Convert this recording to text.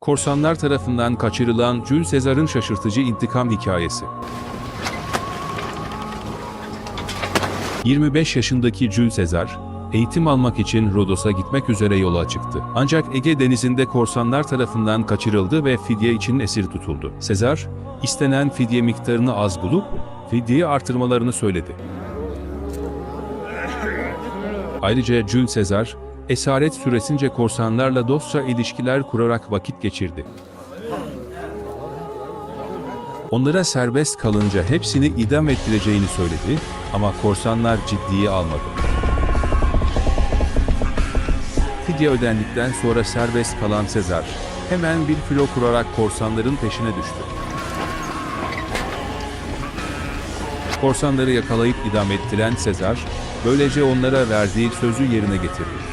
Korsanlar tarafından kaçırılan Jules Caesar'ın şaşırtıcı intikam hikayesi. 25 yaşındaki Jules Caesar, eğitim almak için Rodos'a gitmek üzere yola çıktı. Ancak Ege Denizi'nde korsanlar tarafından kaçırıldı ve fidye için esir tutuldu. Caesar, istenen fidye miktarını az bulup, fidyeyi artırmalarını söyledi. Ayrıca Jules Caesar, esaret süresince korsanlarla dostça ilişkiler kurarak vakit geçirdi. Onlara serbest kalınca hepsini idam ettireceğini söyledi ama korsanlar ciddiye almadı. Fidye ödendikten sonra serbest kalan Sezar, hemen bir filo kurarak korsanların peşine düştü. Korsanları yakalayıp idam ettiren Sezar, böylece onlara verdiği sözü yerine getirdi.